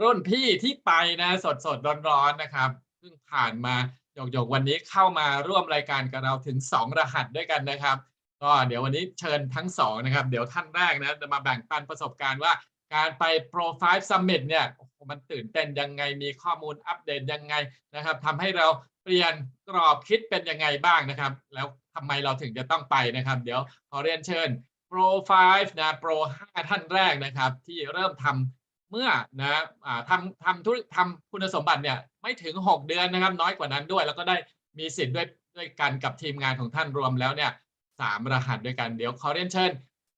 รุ่นพี่ที่ไปนะสดสดๆร้อนๆนะครับเพิ่งผ่านมาหยกๆวันนี้เข้ามาร่วมรายการกับเราถึง 2 รหัสด้วยกันนะครับ ก็เดี๋ยววันนี้เชิญทั้งสองนะครับ เดี๋ยวท่านแรกนะจะมาแบ่งปันประสบการณ์ว่าการไป Pro 5 Summit เนี่ยมันตื่นเต้นยังไงมีข้อมูลอัปเดตยังไงนะครับทำให้เราเปลี่ยนกรอบคิดเป็นยังไงบ้างนะครับ แล้วทำไมเราถึงจะต้องไปนะครับ เดี๋ยวขอเรียนเชิญ Pro 5นะ Pro 5 ท่านแรกนะครับ ที่เริ่มทำ เมื่อนะทำทำธุรทำคุณสมบัติเนี่ยไม่ถึง 6 เดือนนะครับน้อยกว่านั้นด้วย แล้วก็ได้มีสิทธิ์ด้วยด้วยกันกับทีมงานของท่านรวมแล้วเนี่ยสามรหัสด้วยกันเดี๋ยวขอเรียนเชิญ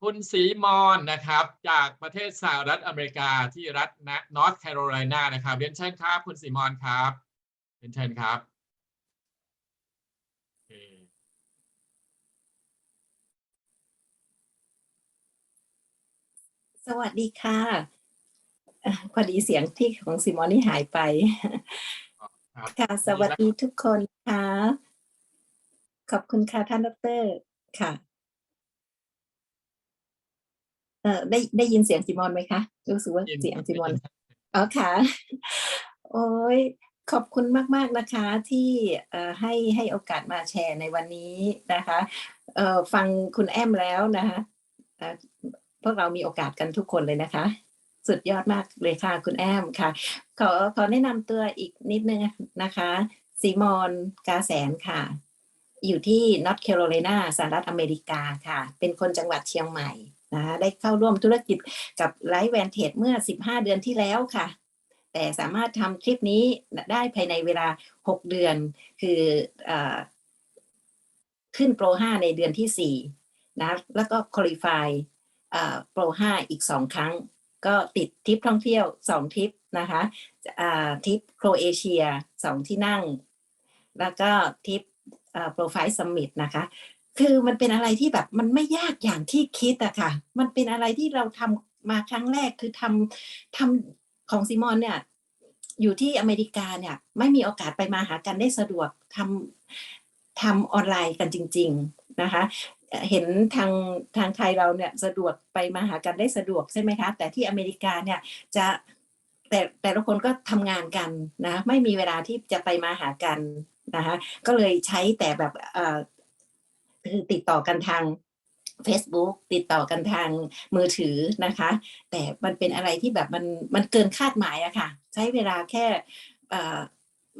คุณสีมอนนะครับ จากประเทศสหรัฐอเมริกาที่รัฐนอร์ทแคโรไลนานะครับเรียนเชิญครับ คุณสีมอนครับเรียนเชิญครับสวัสดีค่ะ พอดีเสียงที่ของซิมอนนี่หายไปครับค่ะ สวัสดีทุกคนค่ะ ขอบคุณค่ะท่านดอกเตอรค่ะ เอ่อได้ได้ยินเสียงซิมอนไหมคะ รู้สึกว่ายินเสียงครับซิมอนได้ยินครับอ๋อค่ะ โอ้ยขอบคุณมาก ๆ นะคะที่เอ่อให้ให้โอกาสมาแชร์ในวันนี้นะคะเอ่อฟังคุณแอมแล้วนะคะเอ่อพวกเรามีโอกาสกันทุกคนเลยนะคะ สุดยอดมากเลยค่ะ คุณแอมค่ะ ขอขอแนะนำตัวอีกนิดนึงนะคะซีมอนกาแสนค่ะ อยู่ที่นอร์ทแคโรไลนาสหรัฐอเมริกาค่ะ เป็นคนจังหวัดเชียงใหม่นะคะได้เข้าร่วมธุรกิจกับไลฟ์แวนเทจเมื่อ 15 เดือนที่แล้วค่ะ แต่สามารถทำคลิปนี้ได้ภายในเวลา 6 เดือน คืออขึ้นโปร 5 ในเดือนที่ 4 นะ แล้วก็คุริฟายโปร 5 อีก 2 ครั้ง ก็ติดทริปท่องเที่ยว2ทริปนะคะทริปโครเอเชีย2ที่นั่ง แล้วก็ทริปโปรไฟล์ซัมมิตนะคะคือมันเป็นอะไรที่แบบมันไม่ยากอย่างที่คิดอะค่ะ มันเป็นอะไรที่เราทำมาครั้งแรกคือทำทำของซิมอนเนี่ยอยู่ที่อเมริกาเนี่ยไม่มีโอกาสไปมาหากันได้สะดวกทำทำออนไลน์กันจริง ๆนะคะ เห็นทางทางไทยเราเนี่ยสะดวกไปมาหากันได้สะดวกใช่ไหมคะ แต่ที่อเมริกาเนี่ยจะแต่แต่ละคนก็ทำงานกันนะไม่มีเวลาที่จะไปมาหากันนะคะก็เลยใช้แต่แบบเอ่อคือติดต่อกันทาง Facebook ติดต่อกันทางมือถือนะคะ แต่มันเป็นอะไรที่แบบมันมันเกินคาดหมายอะค่ะ ใช้เวลาแค่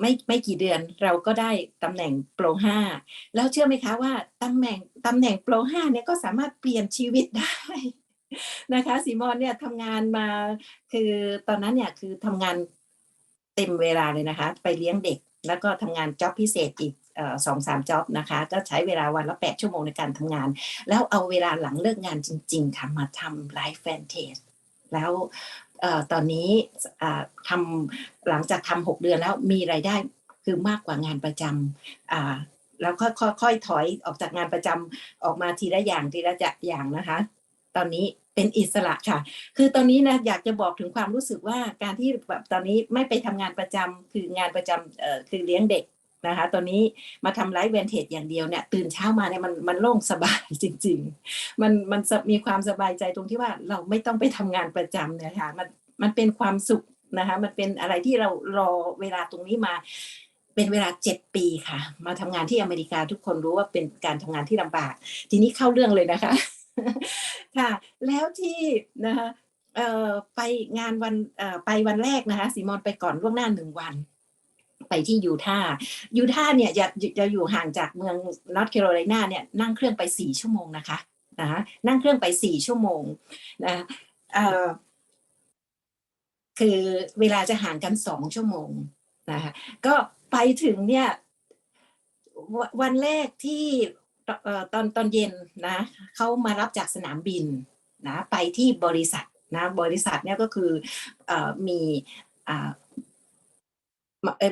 ไม่ไม่กี่เดือนเราก็ได้ตำแหน่งโปร5แล้วเชื่อไหมคะว่าตำแหน่งตำแหน่งโปร5เนี่ยก็สามารถเปลี่ยนชีวิตได้นะคะซีมอนเนี่ยทำงานมาคือตอนนั้นเนี่ยคือทำงานเต็มเวลาเลยนะคะ ไปเลี้ยงเด็ก แล้วก็ทำงานจ็อบพิเศษอีกสองสามจ็อบนะคะ ก็ใช้เวลาวันละแปดชั่วโมงในการทำงาน แล้วเอาเวลาหลังเลิกงานจริง ๆค่ะมาทำไลฟ์แฟนเทส แล้วอตอนนี้ทำหลังจากทำหกเดือนแล้วมีรายได้คือมากกว่างานประจำแล้วค่อยๆค่อยถอยออกจากงานประจำออกมาทีละอย่างทีละอย่างนะคะ ตอนนี้เป็นอิสระค่ะ คือตอนนี้นะอยากจะบอกถึงความรู้สึกว่าการที่แบบตอนนี้ไม่ไปทำงานประจำคืองานประจำคือเลี้ยงเด็ก นะคะตอนนี้มาทำไลฟ์เวนเทจอย่างเดียวเนี่ยตื่นเช้ามาเนี่ยมันมันโล่งสบายจริง ๆ มันมันมีความสบายใจตรงที่ว่าเราไม่ต้องไปทำงานประจำเนี่ยค่ะมันมันเป็นความสุขนะคะมันเป็นอะไรที่เรารอเวลาตรงนี้มาเป็นเวลาเจ็ดปีค่ะ มาทำงานที่อเมริกาทุกคนรู้ว่าเป็นการทำงานที่ลำบาก ทีนี้เข้าเรื่องเลยนะคะค่ะ แล้วที่นะคะเออไปงานวันเออไปวันแรกนะคะซีมอนไปก่อนล่วงหน้าหนึ่งวัน ไปที่ยูทาห์ยูทาห์เนี่ยจะจะอยู่ห่างจากเมืองนอร์ทแคโรไลนาเนี่ยนั่งเครื่องไปสี่ชั่วโมงนะคะนะนั่งเครื่องไปสี่ชั่วโมงนะเออคือเวลาจะห่างกันสองชั่วโมงนะคะก็ไปถึงเนี่ยวันแรกที่ตอนตอนเย็นนะเขามารับจากสนามบินนะไปที่บริษัทนะบริษัทเนี่ยก็คือเอ่อมี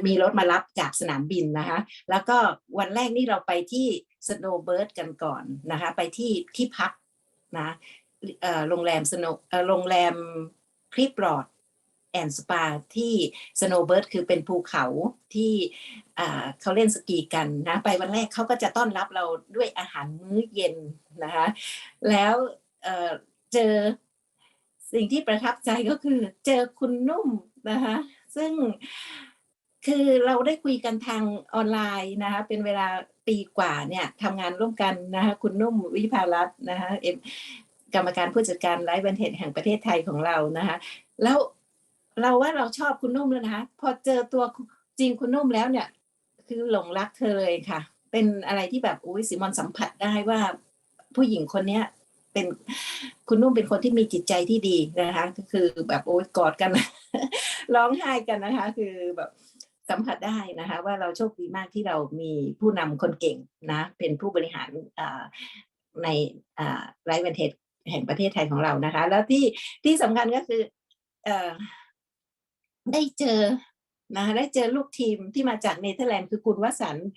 มีรถมารับจากสนามบินนะคะ แล้วก็วันแรกนี่เราไปที่ Snowbird กันก่อนนะคะ ไปที่ที่พักนะโรงแรมสโนโรงแรมคลิปรอดแอนสปาที่ Snowbird คือเป็นภูเขาที่เขาเล่นสกีกันนะไปวันแรกเขาก็จะต้อนรับเราด้วยอาหารมื้อเย็นนะคะแล้วเเจอสิ่งที่ประทับใจก็คือเจอคุณนุ่มนะคะซึ่ง คือเราได้คุยกันทางออนไลน์นะคะเป็นเวลาปีกว่าเนี่ยทำงานร่วมกันนะคะคุณนุ่มวิภารัตน์นะคะเอ็มกรรมการผู้จัดการไลฟ์แวนเทจแห่งประเทศไทยของเรานะคะแล้วเราว่าเราชอบคุณนุ่มแล้วนะคะพอเจอตัวจริงคุณนุ่มแล้วเนี่ย คือหลงรักเธอเลยค่ะ เป็นอะไรที่แบบอุ้ยสิมอนสัมผัสได้ว่าผู้หญิงคนเนี้ยเป็นคุณนุ่มเป็นคนที่มีจิตใจที่ดีนะคะ ก็คือแบบโอ๊ยกอดกันร้องไห้กันนะคะ คือแบบ สัมผัสได้นะคะ ว่าเราโชคดีมากที่เรามีผู้นำคนเก่งนะ เป็นผู้บริหารในไรเวนเทจแห่งประเทศไทยของเรานะคะ แล้วที่ที่สำคัญก็คืออได้เจอนะะได้เจอลูกทีมที่มาจากเนเธอร์แลนด์คือคุณวสันต์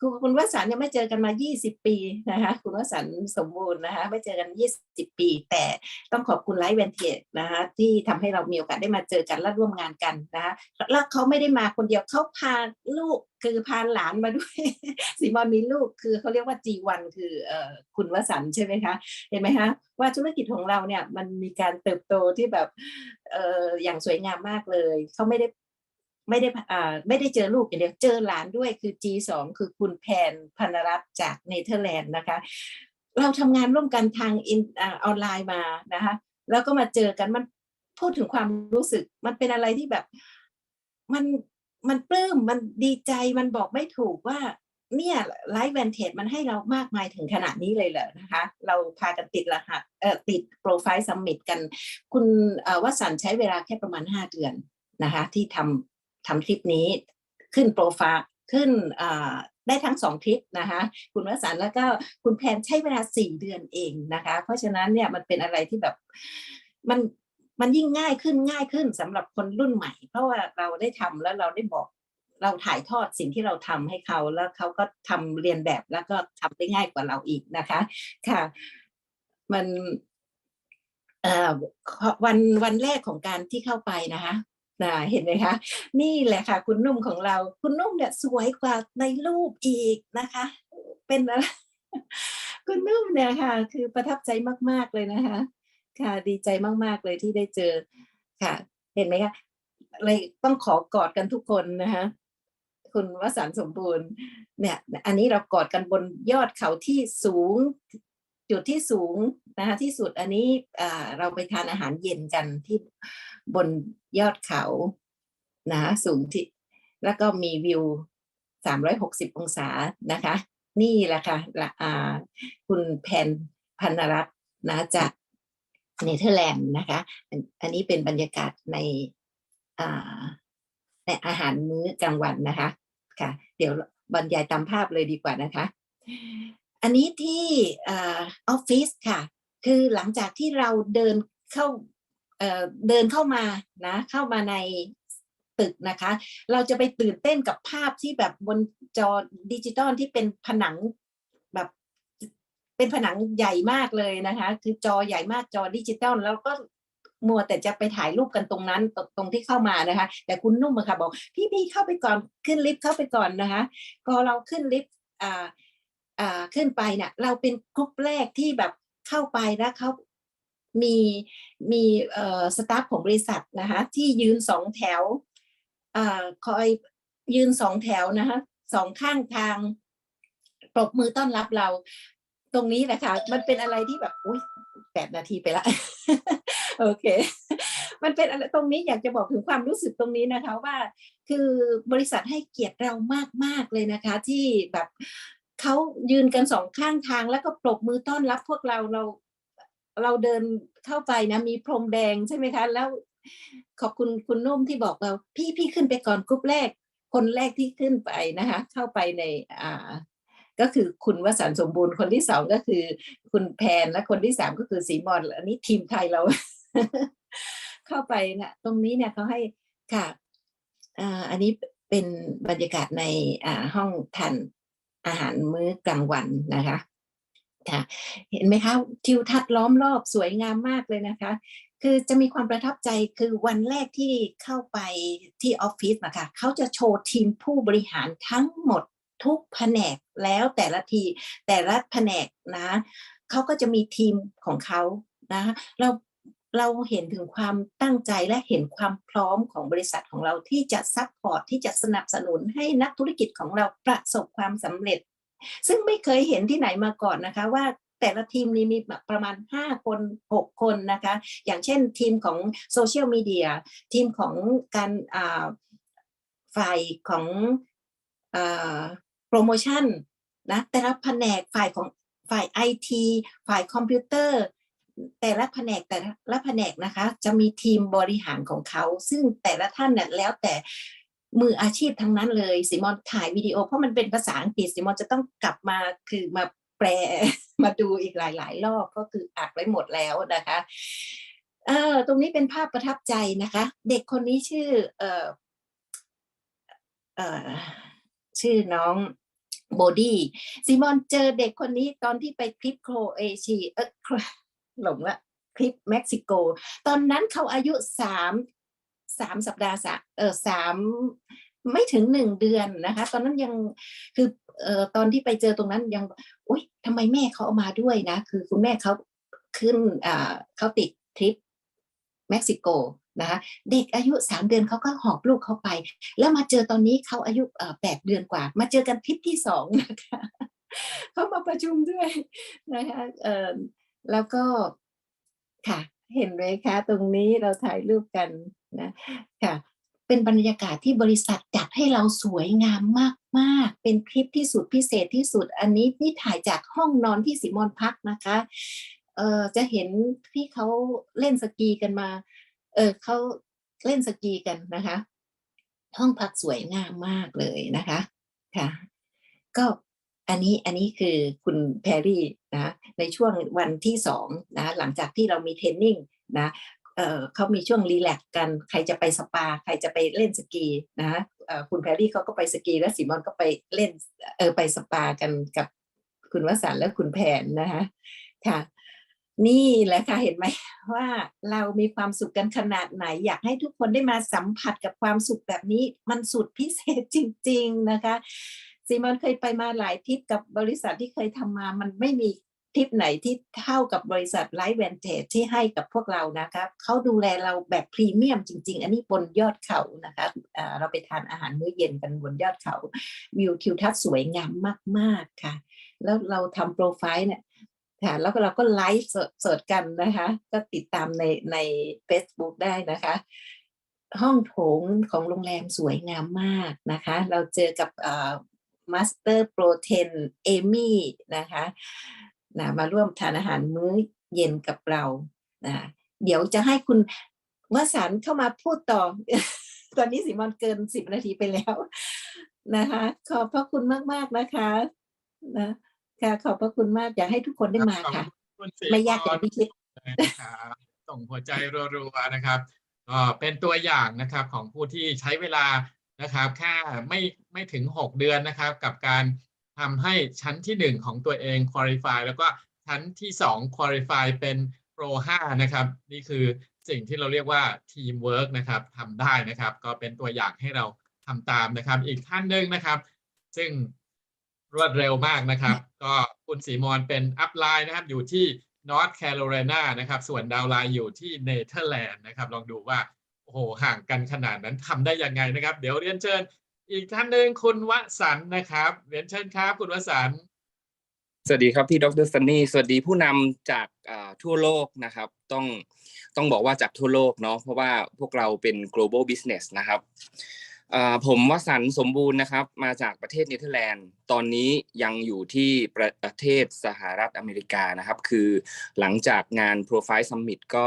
คือคุณวสันต์ยังไม่เจอกันมา 20 ปีนะคะคุณวสันต์สมบูรณ์นะคะไม่เจอกัน 20 ปี แต่ต้องขอบคุณไลฟ์เวนเทจนะคะที่ทำให้เรามีโอกาสได้มาเจอกันและร่วมงานกันนะคะแล้วเขาไม่ได้มาคนเดียวเขาพาลูกคือพาหลานมาด้วยสีมอนมีลูกคือเขาเรียกว่า G1 คือเอ่อคุณวสันต์ใช่ไหมคะเห็นไหมคะว่าธุรกิจของเราเนี่ยมันมีการเติบโตที่แบบเอ่ออย่างสวยงามมากเลยเขาไม่ได้ ไม่ได้ไม่ได้เจอลูกอย่างเดียวเจอหลานด้วยคือ G2 คือคุณแพนพันรัตน์จากเนเธอร์แลนด์นะคะ เราทำงานร่วมกันทางอินออนไลน์มานะคะแล้วก็มาเจอกันมันพูดถึงความรู้สึก มันเป็นอะไรที่แบบมันมันปลื้มมันดีใจมันบอกไม่ถูกว่าเนี่ยไลฟ์แวนเทจมันให้เรามากมายถึงขนาดนี้เลยเหรอนะคะ เราพากันติดรหัสเอ่อติดโปรไฟล์ซัมมิตกัน คุณวสันใช้เวลาแค่ประมาณ 5 เดือนนะคะ ที่ทำ ทำทริปนี้ขึ้นโปรไฟล์ขึ้นได้ทั้งสองทริปนะคะคุณวสันแล้วก็คุณแพนใช้เวลาสี่เดือนเองนะคะ เพราะฉะนั้นเนี่ยมันเป็นอะไรที่แบบมันมันยิ่งง่ายขึ้นง่ายขึ้นสำหรับคนรุ่นใหม่ เพราะว่าเราได้ทำแล้วเราได้บอกเราถ่ายทอดสิ่งที่เราทำให้เขาแล้วเขาก็ทำเรียนแบบแล้วก็ทำได้ง่ายกว่าเราอีกนะคะ ค่ะ มันวันวันแรกของการที่เข้าไปนะคะ นะเห็นไหมคะ นี่แหละค่ะ คุณนุ่มของเรา คุณนุ่มเนี่ยสวยกว่าในรูปอีกนะคะ เป็นอะไรคุณนุ่มเนี่ยค่ะ คือประทับใจมาก ๆเลยนะคะ ค่ะดีใจมาก ๆเลยที่ได้เจอค่ะ เห็นไหมคะเลยต้องขอกอดกันทุกคนนะคะคุณวสันสมบูรณ์เนี่ย อันนี้เรากอดกันบนยอดเขาที่สูง จุดที่สูงนะคะที่สุดอันนี้เราไปทานอาหารเย็นกันที่บนยอดเขานะสูงที่แล้วก็มีวิว 360 องศานะคะ นี่แหละค่ะะคุณแพนพันรัตน์นะจากเนเธอร์แลนด์นะคะ อันนี้เป็นบรรยากาศในในอาหารมื้อกลางวันนะคะค่ะ เดี๋ยวบรรยายตามภาพเลยดีกว่านะคะ อันนี้ที่ออฟฟิศค่ะ คือหลังจากที่เราเดินเข้าเเดินเข้ามานะ เข้ามาในตึกนะคะ เราจะไปตื่นเต้นกับภาพที่แบบบนจอดิจิตอลที่เป็นผนังแบบเป็นผนังใหญ่มากเลยนะคะ คือจอใหญ่มากจอดิจิตอลแล้วก็มัวแต่จะไปถ่ายรูปกันตรงนั้นตรงที่เข้ามานะคะ แต่คุณนุ่มอะค่ะบอก พี่พี่เข้าไปก่อนขึ้นลิฟต์เข้าไปก่อนนะคะพอเราขึ้นลิฟต์อ่า ขึ้นไปเนี่ยเราเป็นกลุ่มแรกที่แบบเข้าไปแล้วเขามีมีสตาฟของบริษัทนะคะที่ยืนสองแถวอคอยยืนสองแถวนะคะสองข้างทางปรบมือต้อนรับเรา ตรงนี้นะคะมันเป็นอะไรที่แบบอุ้ยแปดนาทีไปละโอเค มันเป็นอะไรตรงนี้อยากจะบอกถึงความรู้สึกตรงนี้นะคะว่า คือบริษัทให้เกียรติเรามากๆเลยนะคะ ที่แบบ เขายืนกันสองข้างทางแล้วก็ปรบมือต้อนรับพวกเราเราเราเดินเข้าไปนะมีพรมแดงใช่ไหมคะ แล้วขอบคุณคุณนุ่มที่บอกเราพี่พี่ขึ้นไปก่อนกรุ๊ปแรก คนแรกที่ขึ้นไปนะคะ เข้าไปในอ่า ก็คือคุณวสันสมบูรณ์คนที่สองก็คือ คุณแพนและคนที่สามก็คือสีมอนอันนี้ทีมไทยเรา เข้าไปนะตรงนี้เนี่ยเขาให้ค่ะอ่าอันนี้เป็นบรรยากาศในอ่าห้องทาน อาหารมื้อกลางวันนะคะค่ะเห็นไหมคะทิวทัศน์ล้อมรอบสวยงามมากเลยนะคะ คือจะมีความประทับใจคือวันแรกที่เข้าไปที่ออฟฟิศนะคะเขาจะโชว์ทีมผู้บริหารทั้งหมดทุกแผนกแล้วแต่ละทีแต่ละแผนกนะเขาก็จะมีทีมของเขานะเรา เราเห็นถึงความตั้งใจและเห็นความพร้อมของบริษัทของเราที่จะซัพพอร์ตที่จะสนับสนุนให้นักธุรกิจของเราประสบความสำเร็จ ซึ่งไม่เคยเห็นที่ไหนมาก่อนนะคะว่าแต่ละทีมนี้มีประมาณ 5 คน 6 คนนะคะ อย่างเช่นทีมของโซเชียลมีเดียทีมของการฝ่ายของโปรโมชั่นนะแต่ละแผนกฝ่ายของฝ่ายไอทีฝ่ายคอมพิวเตอร์ แต่ละแผนกแต่ละแผนกนะคะ จะมีทีมบริหารของเขา ซึ่งแต่ละท่านเนี่ยแล้วแต่มืออาชีพทั้งนั้นเลยสิมอนถ่ายวิดีโอ เพราะมันเป็นภาษาอังกฤษสิมอนจะต้องกลับมาคือมาแปลมาดูอีกหลาย ๆ รอบก็คืออัดไว้หมดแล้วนะคะเออตรงนี้เป็นภาพประทับใจนะคะ เด็กคนนี้ชื่อ เออเออชื่อน้องโบดี้ซิมอนเจอเด็กคนนี้ตอนที่ไปคลิปโครเอเชียเออ หลงละคลิปเม็กซิโก ตอนนั้นเขาอายุสามสามสัปดาห์สะเออสามไม่ถึงหนึ่งเดือนนะคะ ตอนนั้นยังคือเอ่อตอนที่ไปเจอตรงนั้นยังอุ้ยทำไมแม่เขาเอามาด้วยนะ คือคุณแม่เขาขึ้นอ่าเขาติดทริปเม็กซิโกนะคะเด็กอายุสามเดือนเขาก็หอบลูกเขาไป แล้วมาเจอตอนนี้เขาอายุแปดเดือนกว่า มาเจอกันทริปที่สองนะคะเขามาประชุมด้วยนะคะเออ แล้วก็ค่ะเห็นไหมคะตรงนี้เราถ่ายรูปกันนะค่ะเป็นบรรยากาศที่บริษัทจัดให้เราสวยงามมากๆ เป็นคลิปที่สุดพิเศษที่สุด อันนี้นี่ถ่ายจากห้องนอนที่สิมอนพักนะคะเออจะเห็นที่เขาเล่นสกีกันมา เออเขาเล่นสกีกันนะคะ ห้องพักสวยงามมากเลยนะคะค่ะ ก็ อันนี้อันนี้คือคุณแพรรี่นะในช่วงวันที่สองนะหลังจากที่เรามีเทรนนิ่งนะเเขามีช่วงรีแลกซ์กันใครจะไปสปา ใครจะไปเล่นสกีนะคุณแพรรี่เขาก็ไปสกี และสีมอนก็ไปเล่นเออไปสปากันกับคุณวสันและคุณแผนนะคะค่ะ นี่แหละค่ะเห็นไหมว่าเรามีความสุขกันขนาดไหน อยากให้ทุกคนได้มาสัมผัสกับความสุขแบบนี้ มันสุดพิเศษจริง ๆนะคะ ซีมอนเคยไปมาหลายทริปกับบริษัทที่เคยทำมา มันไม่มีทริปไหนที่เท่ากับบริษัทไลฟ์แวนเทจที่ให้กับพวกเรานะคะเขาดูแลเราแบบพรีเมียมจริง ๆ อันนี้บนยอดเขานะคะเราไปทานอาหารมื้อเย็นกันบนยอดเขา วิวทิวทัศน์สวยงามมาก ๆค่ะ แล้วเราทำโปรไฟล์เนี่ยค่ะแล้วเราก็ไลฟ์สดกันนะคะ ก็ติดตามในใน Facebook ได้นะคะ ห้องโถงของโรงแรมสวยงามมากนะคะ เราเจอกับ มาสเตอร์โปรเทนเอมี่นะคะนะมาร่วมทานอาหารมื้อเย็นกับเรานะเดี๋ยวจะให้คุณวสันต์เข้ามาพูดต่อ ตอนนี้สิมอนเกินสิบนาทีไปแล้วนะคะ ขอบพระคุณมาก ๆ นะคะนะค่ะขอบพระคุณมากอยากให้ทุกคนได้มาค่ะขอบคุณศรีไม่ยากอย่างที่คิดนะครับส่งหัวใจรัวๆนะครับก็เป็นตัวอย่างนะครับของผู้ที่ใช้เวลา นะครับแค่ไม่ไม่ถึง 6 เดือนนะครับ กับการทำให้ชั้นที่ 1 ของตัวเอง qualify แล้วก็ชั้นที่2 qualify เป็น Pro 5นะครับ นี่คือสิ่งที่เราเรียกว่า teamwork นะครับทำได้นะครับ ก็เป็นตัวอย่างให้เราทำตามนะครับ อีกท่านหนึ่งนะครับ ซึ่งรวดเร็วมากนะครับ ก็คุณสีมอนเป็นอัพไลน์นะครับ อยู่ที่ North Carolina นะครับ ส่วนดาวไลน์อยู่ที่เนเธอร์แลนด์นะครับ ลองดูว่า โอ้โหห่างกันขนาดนั้นทำได้ยังไงนะครับ เดี๋ยวเรียนเชิญ อีกท่านหนึ่งคุณวสันต์นะครับ เรียนเชิญครับคุณวสันต์สวัสดีครับพี่ดรซันนี่สวัสดีผู้นำจากทั่วโลกนะครับ ต้องต้องบอกว่าจากทั่วโลกเนาะเพราะว่าพวกเราเป็น global business นะครับผมวสันต์สมบูรณ์นะครับ มาจากประเทศเนเธอร์แลนด์ ตอนนี้ยังอยู่ที่ประเทศสหรัฐอเมริกานะครับ คือหลังจากงาน Profile Summit ก็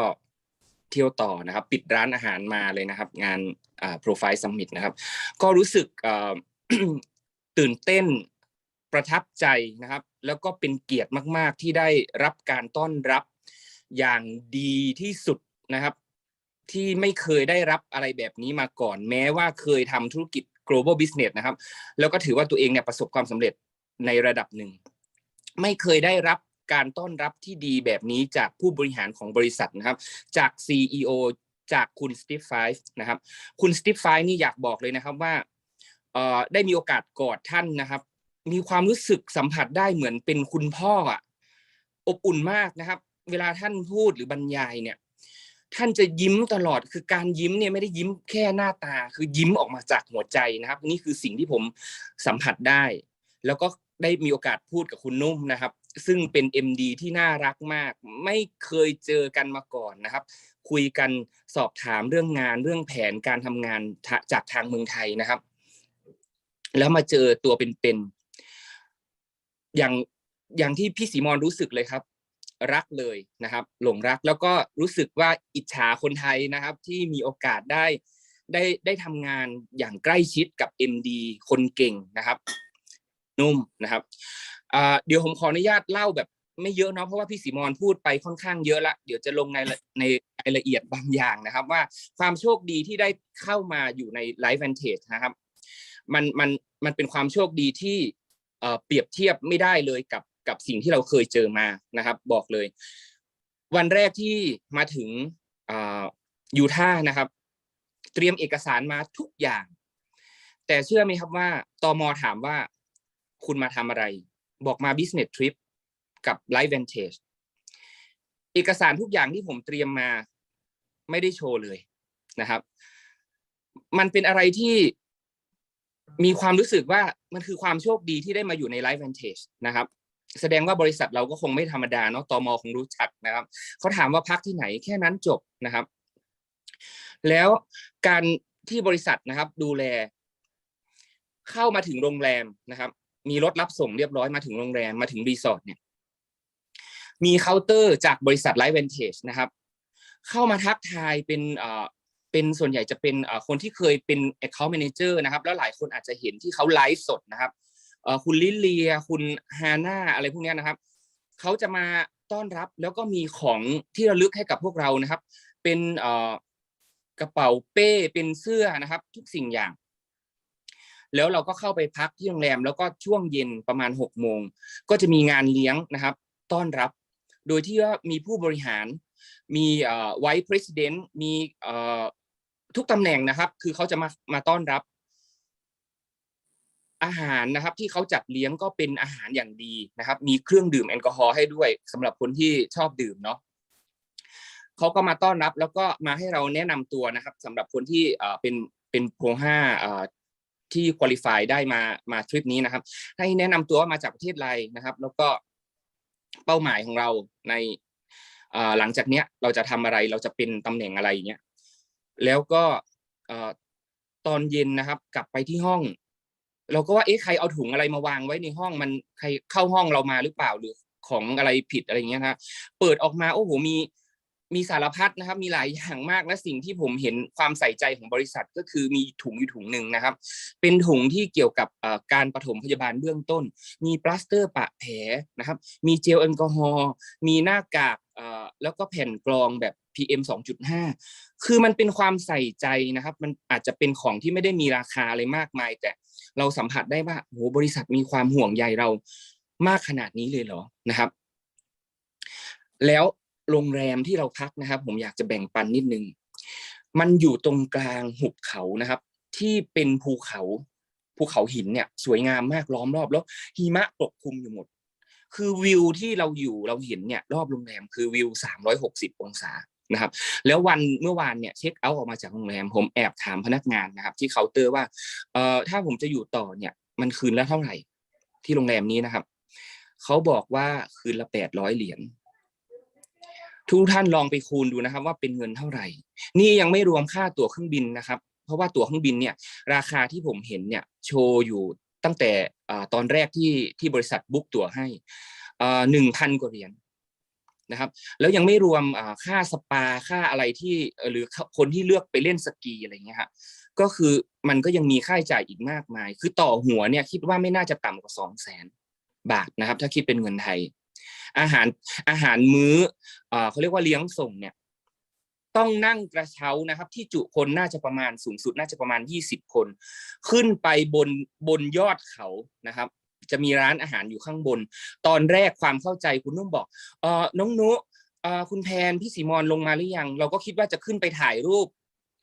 เที่ยวต่อนะครับ ปิดร้านอาหารมาเลยนะครับ งานอ่า Profile Summit นะครับ ก็รู้สึกตื่นเต้นประทับใจนะครับ แล้วก็เป็นเกียรติมาก ๆ ที่ได้รับการต้อนรับอย่างดีที่สุดนะครับ ที่ไม่เคยได้รับอะไรแบบนี้มาก่อน แม้ว่าเคยทำธุรกิจ global business นะครับ แล้วก็ถือว่าตัวเองเนี่ยประสบความสำเร็จในระดับหนึ่ง ไม่เคยได้รับ การต้อนรับที่ดีแบบนี้จากผู้บริหารของบริษัทนะครับ จาก CEO จากคุณสตีฟไฟฟ์นะครับ คุณสตีฟไฟฟ์นี่อยากบอกเลยนะครับว่าได้มีโอกาสกอดท่านนะครับ มีความรู้สึกสัมผัสได้เหมือนเป็นคุณพ่ออะอบอุ่นมากนะครับ เวลาท่านพูดหรือบรรยายเนี่ย ท่านจะยิ้มตลอดคือการยิ้มเนี่ยไม่ได้ยิ้มแค่หน้าตา คือยิ้มออกมาจากหัวใจนะครับ นี่คือสิ่งที่ผมสัมผัสได้ แล้วก็ ได้มีโอกาสพูดกับคุณนุ่มนะครับ ซึ่งเป็น MD ที่น่ารักมาก ไม่เคยเจอกันมาก่อนนะครับ คุยกันสอบถามเรื่องงานเรื่องแผนการทำงานจากทางเมืองไทยนะครับ แล้วมาเจอตัวเป็นๆอย่างอย่างที่พี่สีมอนรู้สึกเลยครับรักเลยนะครับ หลงรักแล้วก็รู้สึกว่าอิจฉาคนไทยนะครับ ที่มีโอกาสได้ได้ได้ทำงานอย่างใกล้ชิดกับ MD คนเก่งนะครับ นุ่มนะครับเดี๋ยวผมขออนุญาตเล่าแบบไม่เยอะเนาะเพราะว่าพี่สีมอนพูดไปค่อนข้างเยอะละเดี๋ยวจะลงในในรายละเอียดบางอย่างนะครับ ว่าความโชคดีที่ได้เข้ามาอยู่ใน Life Vantage นะครับมันมันมันเป็นความโชคดีที่เปรียบเทียบไม่ได้เลยกับกับสิ่งที่เราเคยเจอมานะครับ บอกเลย วันแรกที่มาถึงอยูท่านะครับ เตรียมเอกสารมาทุกอย่าง แต่เชื่อไหมครับว่าตมถามว่า คุณมาทำอะไร บอกมา business trip กับ Life Vantage เอกสารทุกอย่างที่ผมเตรียมมาไม่ได้โชว์เลยนะครับ มันเป็นอะไรที่มีความรู้สึกว่ามันคือความโชคดีที่ได้มาอยู่ใน Life Vantage นะครับ แสดงว่าบริษัทเราก็คงไม่ธรรมดาเนาะตมคงรู้จักนะครับเขาถามว่าพักที่ไหนแค่นั้นจบนะครับ แล้วการที่บริษัทนะครับ ดูแล เข้ามาถึงโรงแรมนะครับ มีรถรับส่งเรียบร้อยมาถึงโรงแรมมาถึงรีสอร์ทเนี่ย มีเคาน์เตอร์จากบริษัทไลฟ์เวนเทจนะครับ เข้ามาทักทายเป็นเอ่อเป็นส่วนใหญ่จะเป็นเอ่อคนที่เคยเป็น account manager นะครับ แล้วหลายคนอาจจะเห็นที่เขาไลฟ์สดนะครับเอ่อคุณลิลเลีย คุณฮาน่าอะไรพวกนี้นะครับเขาจะมาต้อนรับแล้วก็มีของที่ระลึกให้กับพวกเรานะครับ เป็นเอ่อกระเป๋าเป้เป็นเสื้อนะครับ ทุกสิ่งอย่าง แล้วเราก็เข้าไปพักที่โรงแรม แล้วก็ช่วงเย็นประมาณหกโมงก็จะมีงานเลี้ยงนะครับ ต้อนรับ โดยที่ว่ามีผู้บริหาร มีไวท์ประธานมีทุกตำแหน่งนะครับ คือเขาจะมามาต้อนรับ อาหารนะครับ ที่เขาจัดเลี้ยงก็เป็นอาหารอย่างดีนะครับ มีเครื่องดื่มแอลกอฮอล์ให้ด้วยสำหรับคนที่ชอบดื่มเนาะเขาก็มาต้อนรับแล้วก็มาให้เราแนะนำตัวนะครับสำหรับคนที่เป็นเป็นโปรห้า ที่คุริฟายได้มามาทริปนี้นะครับ ให้แนะนำตัวว่ามาจากประเทศอะไรนะครับ แล้วก็เป้าหมายของเราในหลังจากเนี้ยเราจะทำอะไรเราจะเป็นตำแหน่งอะไรอย่างเงี้ยแล้วก็ตอนเย็นนะครับ กลับไปที่ห้อง เราก็ว่าเอ๊ะใครเอาถุงอะไรมาวางไว้ในห้องมันใครเข้าห้องเรามาหรือเปล่าหรือของอะไรผิดอะไรเงี้ยนะเปิดออกมาโอ้โหมี มีสารพัดนะครับ มีหลายอย่างมากและสิ่งที่ผมเห็นความใส่ใจของบริษัทก็คือมีถุงอยู่ถุงหนึ่งนะครับ เป็นถุงที่เกี่ยวกับการปฐมพยาบาลเบื้องต้น มีปลาสเตอร์ปะแผลนะครับ มีเจลแอลกอฮอล์มีหน้ากากแล้วก็แผ่นกรองแบบ PM 2.5 คือมันเป็นความใส่ใจนะครับ มันอาจจะเป็นของที่ไม่ได้มีราคาอะไรมากมาย แต่เราสัมผัสได้ว่าโหบริษัทมีความห่วงใยเรามากขนาดนี้เลยเหรอนะครับ แล้ว โรงแรมที่เราพักนะครับ ผมอยากจะแบ่งปันนิดนึง มันอยู่ตรงกลางหุบเขานะครับ ที่เป็นภูเขาภูเขาหินเนี่ย สวยงามมากล้อมรอบแล้วหิมะปกคลุมอยู่หมด คือวิวที่เราอยู่เราเห็นเนี่ยรอบโรงแรมคือวิว 360 องศานะครับ แล้ววันเมื่อวานเนี่ยเช็คเอาท์ออกมาจากโรงแรม ผมแอบถามพนักงานนะครับ ที่เคาน์เตอร์ว่าเอ่อถ้าผมจะอยู่ต่อเนี่ย มันคืนละเท่าไหร่ ที่โรงแรมนี้นะครับเขาบอกว่าคืนละ 800 เหรียญ ทุกท่านลองไปคูณดูนะครับว่าเป็นเงินเท่าไหร่ นี่ยังไม่รวมค่าตั๋วเครื่องบินนะครับ เพราะว่าตั๋วเครื่องบินเนี่ยราคาที่ผมเห็นเนี่ยโชว์อยู่ตั้งแต่ตอนแรกที่ที่บริษัทบุ๊กตั๋วให้หนึ่งพันกว่าเหรียญนะครับ แล้วยังไม่รวมอ่าค่าสปาค่าอะไรที่หรือคนที่เลือกไปเล่นสกีอะไรเงี้ยครับก็คือมันก็ยังมีค่าใช้จ่ายอีกมากมาย คือต่อหัวเนี่ยคิดว่าไม่น่าจะต่ำกว่าสองแสนบาทนะครับ ถ้าคิดเป็นเงินไทย อาหารอาหารมื้อเขาเรียกว่าเลี้ยงส่งเนี่ยต้องนั่งกระเช้านะครับ ที่จุคนน่าจะประมาณสูงสุดน่าจะประมาณยี่สิบคน ขึ้นไปบนบนยอดเขานะครับ จะมีร้านอาหารอยู่ข้างบน ตอนแรกความเข้าใจคุณนุ่มบอกเออน้องนุคุณแพนพี่สีมอนลงมาหรือยัง เราก็คิดว่าจะขึ้นไปถ่ายรูป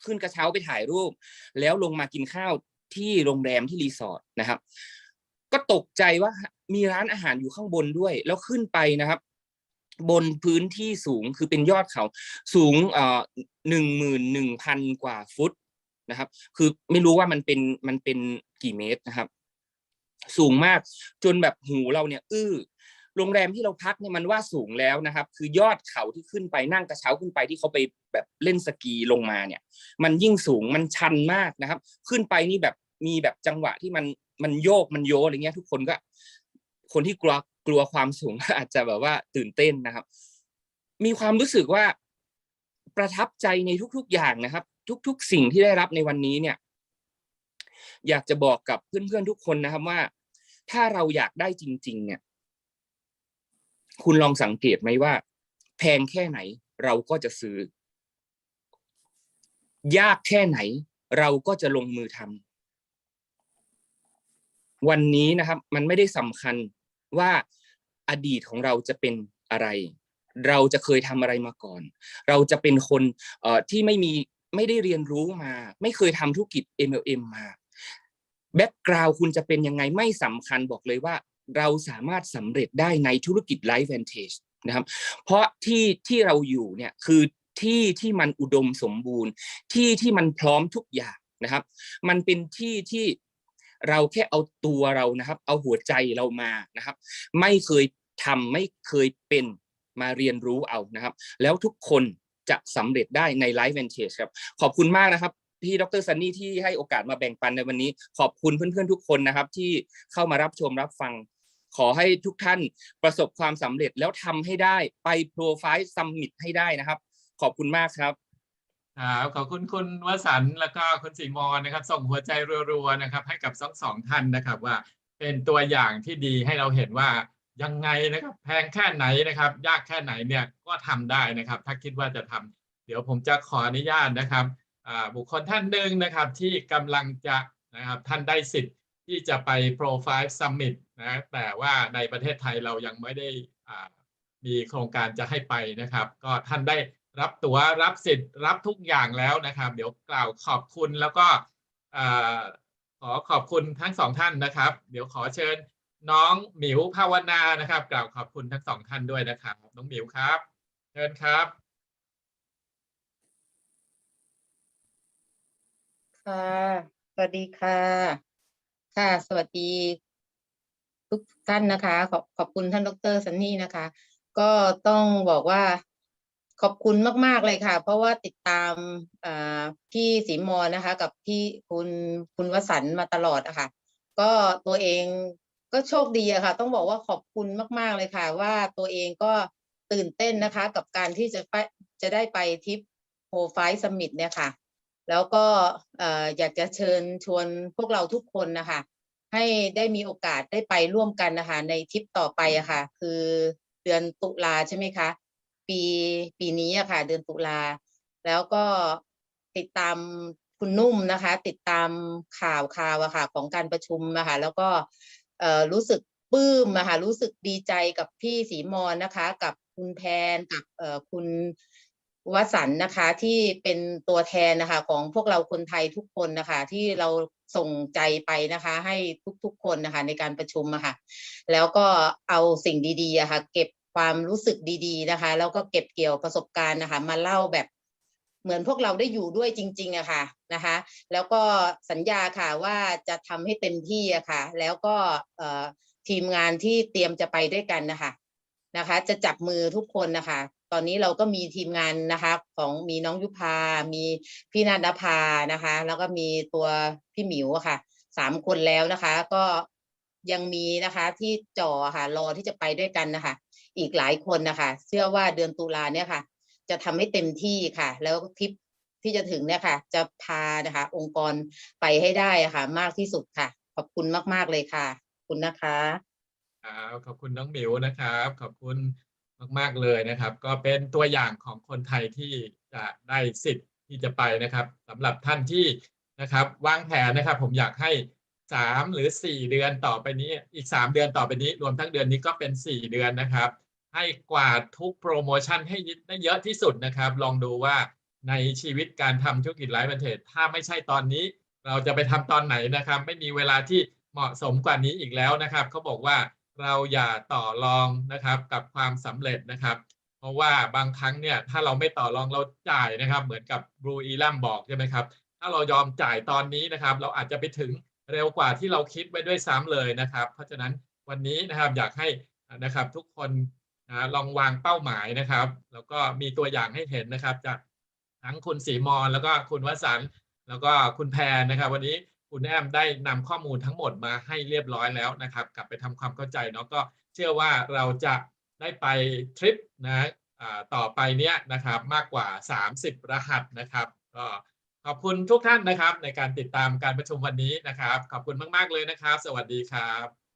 ขึ้นกระเช้าไปถ่ายรูป แล้วลงมากินข้าวที่โรงแรมที่รีสอร์ทนะครับ ก็ตกใจว่ามีร้านอาหารอยู่ข้างบนด้วย แล้วขึ้นไปนะครับ บนพื้นที่สูงคือเป็นยอดเขาสูงเอ่อหนึ่งหมื่นหนึ่งพันกว่าฟุตนะครับ คือไม่รู้ว่ามันเป็นมันเป็นกี่เมตรนะครับ สูงมากจนแบบหูเราเนี่ย อื้อโรงแรมที่เราพักเนี่ยมันว่าสูงแล้วนะครับ คือยอดเขาที่ขึ้นไปนั่งกระเช้าขึ้นไปที่เขาไปแบบเล่นสกีลงมาเนี่ย มันยิ่งสูงมันชันมากนะครับ ขึ้นไปนี่แบบมีแบบจังหวะที่มัน มันโยกมันโยอะไรเงี้ย ทุกคนก็ คนที่กลัวกลัวความสูงอาจจะแบบว่าตื่นเต้นนะครับ มีความรู้สึกว่าประทับใจในทุก ๆอย่างนะครับ ทุก ๆ สิ่งที่ได้รับในวันนี้เนี่ย อยากจะบอกกับเพื่อนๆทุกคนนะครับว่า ถ้าเราอยากได้จริง ๆ เนี่ย คุณลองสังเกตไหมว่า แพงแค่ไหน เราก็จะซื้อ ยากแค่ไหน เราก็จะลงมือทำ วันนี้นะครับมันไม่ได้สำคัญว่าอดีตของเราจะเป็นอะไร เราจะเคยทำอะไรมาก่อน เราจะเป็นคนที่ไม่มีไม่ได้เรียนรู้มา ไม่เคยทำธุรกิจ MLM มาแบ็กกราวคุณจะเป็นยังไงไม่สำคัญบอกเลยว่า เราสามารถสำเร็จได้ในธุรกิจ Life Vantage นะครับ เพราะที่ที่เราอยู่เนี่ยคือที่ที่มันอุดมสมบูรณ์ ที่ที่มันพร้อมทุกอย่างนะครับ มันเป็นที่ที่ เราแค่เอาตัวเรานะครับ เอาหัวใจเรามานะครับ ไม่เคยทำไม่เคยเป็นมาเรียนรู้เอานะครับ แล้วทุกคนจะสำเร็จได้ใน Life Vantage ครับ ขอบคุณมากนะครับพี่ดรซันนี่ที่ให้โอกาสมาแบ่งปันในวันนี้ ขอบคุณเพื่อนๆทุกคนนะครับ ที่เข้ามารับชมรับฟัง ขอให้ทุกท่านประสบความสำเร็จแล้วทำให้ได้ไปโปรไฟล์ซัมมิตให้ได้นะครับ ขอบคุณมากครับ ครับขอบคุณคุณวสันต์แล้วก็คุณสีมอนนะครับ ส่งหัวใจรัวๆนะครับ ให้กับทั้งสองท่านนะครับว่าเป็นตัวอย่างที่ดีให้เราเห็นว่ายังไงนะครับ แพงแค่ไหนนะครับ ยากแค่ไหนเนี่ยก็ทำได้นะครับ ถ้าคิดว่าจะทำเดี๋ยวผมจะขออนุญาตนะครับบุคคลท่านหนึ่งนะครับที่กำลังจะนะครับท่านได้สิทธิ์ที่จะไป Pro 5 Summit นะแต่ว่าในประเทศไทยเรายังไม่ได้มีโครงการจะให้ไปนะครับ ก็ท่านได้ รับตั๋วรับสิทธิ์รับทุกอย่างแล้วนะครับ เดี๋ยวกล่าวขอบคุณแล้วก็ขอขอบคุณทั้งสองท่านนะครับ เดี๋ยวขอเชิญน้องหมิวภาวนานะครับ กล่าวขอบคุณทั้งสองท่านด้วยนะครับ น้องหมิวครับ เชิญครับค่ะสวัสดีค่ะ ค่ะสวัสดี ทุกท่านนะคะ ขอบขอบคุณท่านดรซันนี่นะคะ ก็ต้องบอกว่า ขอบคุณมาก ๆ เลยค่ะ เพราะว่าติดตามอ่าพี่สีมอนะคะ กับพี่คุณคุณวสันต์มาตลอดอะค่ะ ก็ตัวเองก็โชคดีอะค่ะ ต้องบอกว่าขอบคุณมาก ๆ เลยค่ะ ว่าตัวเองก็ตื่นเต้นนะคะ กับการที่จะไปจะได้ไปทริปโปรไฟสมิตเนี่ยค่ะ แล้วก็อ่ออยากจะเชิญชวนพวกเราทุกคนนะคะ ให้ได้มีโอกาสได้ไปร่วมกันนะคะ ในทริปต่อไปอะค่ะ คือเดือนตุลาใช่ไหมคะ ปีปีนี้อะค่ะ เดือนตุลา แล้วก็ติดตามคุณนุ่มนะคะ ติดตามข่าวข่าวอะค่ะ ของการประชุมอะค่ะ แล้วก็เอ่อรู้สึกปลื้มอะค่ะ รู้สึกดีใจกับพี่สีมอนนะคะ กับคุณแพนกับเอ่อคุณวสันต์นะคะ ที่เป็นตัวแทนนะคะ ของพวกเราคนไทยทุกคนนะคะ ที่เราส่งใจไปนะคะ ให้ทุกๆคนนะคะ ในการประชุมอะค่ะ แล้วก็เอาสิ่งดีๆอะค่ะ เก็บ ความรู้สึกดี ๆ นะคะ แล้วก็เก็บเกี่ยวประสบการณ์นะคะ มาเล่าแบบเหมือนพวกเราได้อยู่ด้วยจริง ๆอะค่ะนะคะ แล้วก็สัญญาค่ะว่าจะทำให้เต็มที่อะค่ะ แล้วก็ทีมงานที่เตรียมจะไปด้วยกันนะคะนะคะ จะจับมือทุกคนนะคะ ตอนนี้เราก็มีทีมงานนะคะของมีน้องยุพา มีพี่นาดาภานะคะ แล้วก็มีตัวพี่หมิวอะค่ะสามคนแล้วนะคะ ก็ยังมีนะคะที่จ่อค่ะรอที่จะไปด้วยกันนะคะ อีกหลายคนนะคะเชื่อว่าเดือนตุลาเนี่ยค่ะ จะทำให้เต็มที่ค่ะ แล้วทริปที่จะถึงเนี่ยค่ะ จะพานะคะ องค์กรไปให้ได้ะค่ะ มากที่สุดค่ะ ขอบคุณมาก ๆ เลยค่ะ คุณนะคะครับขอบคุณน้องหมิวนะครับ ขอบคุณมาก ๆ เลยนะครับ ก็เป็นตัวอย่างของคนไทยที่จะได้สิทธิ์ที่จะไปนะครับสำหรับท่านที่นะครับ วางแผนนะครับ ผมอยากให้สามหรือสี่เดือนต่อไปนี้ อีกสามเดือนต่อไปนี้ รวมทั้งเดือนนี้ก็เป็นสี่เดือนนะครับ ให้กว่าทุกโปรโมชั่นให้ได้เยอะที่สุดนะครับ ลองดูว่าในชีวิตการทำธุรกิจไลฟ์บันเทจถ้าไม่ใช่ตอนนี้ เราจะไปทำตอนไหนนะครับ ไม่มีเวลาที่เหมาะสมกว่านี้อีกแล้วนะครับเขาบอกว่าเราอย่าต่อรองนะครับกับความสำเร็จนะครับ เพราะว่าบางครั้งเนี่ยถ้าเราไม่ต่อรองเราจ่ายนะครับ เหมือนกับบรูอีลัมบอกใช่ไหมครับถ้าเรายอมจ่ายตอนนี้นะครับ เราอาจจะไปถึงเร็วกว่าที่เราคิดไว้ด้วยซ้ำเลยนะครับ เพราะฉะนั้นวันนี้นะครับอยากให้นะครับทุกคน นะลองวางเป้าหมายนะครับ แล้วก็มีตัวอย่างให้เห็นนะครับ จากทั้งคุณสีมอนแล้วก็คุณวสันแล้วก็คุณแพรนะครับ วันนี้คุณแอมได้นำข้อมูลทั้งหมดมาให้เรียบร้อยแล้วนะครับ กลับไปทำความเข้าใจเนาะก็เชื่อว่าเราจะได้ไปทริปนะต่อไปเนี้ยนะครับมากกว่า 30 รหัสนะครับก็ขอบคุณทุกท่านนะครับ ในการติดตามการประชุมวันนี้นะครับ ขอบคุณมาก ๆ เลยนะครับ สวัสดีครับ